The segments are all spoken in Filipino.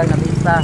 hanggang na pista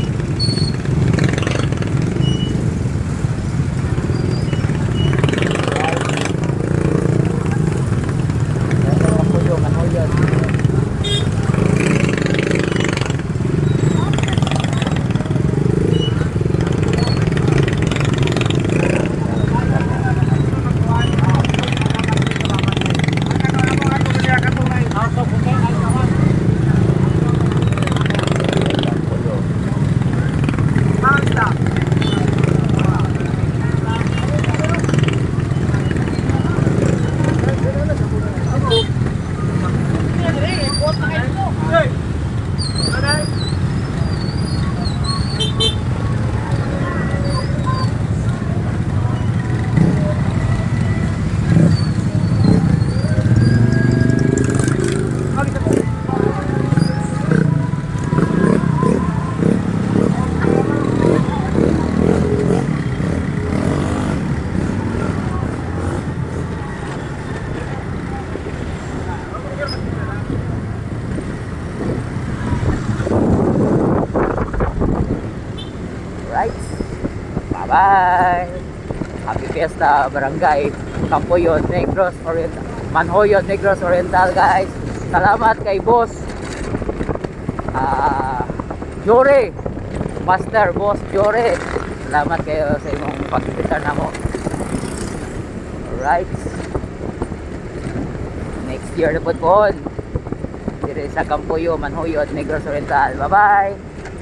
Buat. Bye! Happy Fiesta, Barangay Campoyod, Negros Oriental. Manhoyod, Negros Oriental, guys. Salamat kay boss. Ah, Jore. Master Boss Jore. Salamat kayo sa imong pagkita na mo. Alright. Next year na po po. Dire sa Campoyo, Manhoyod, Negros Oriental. Bye-bye!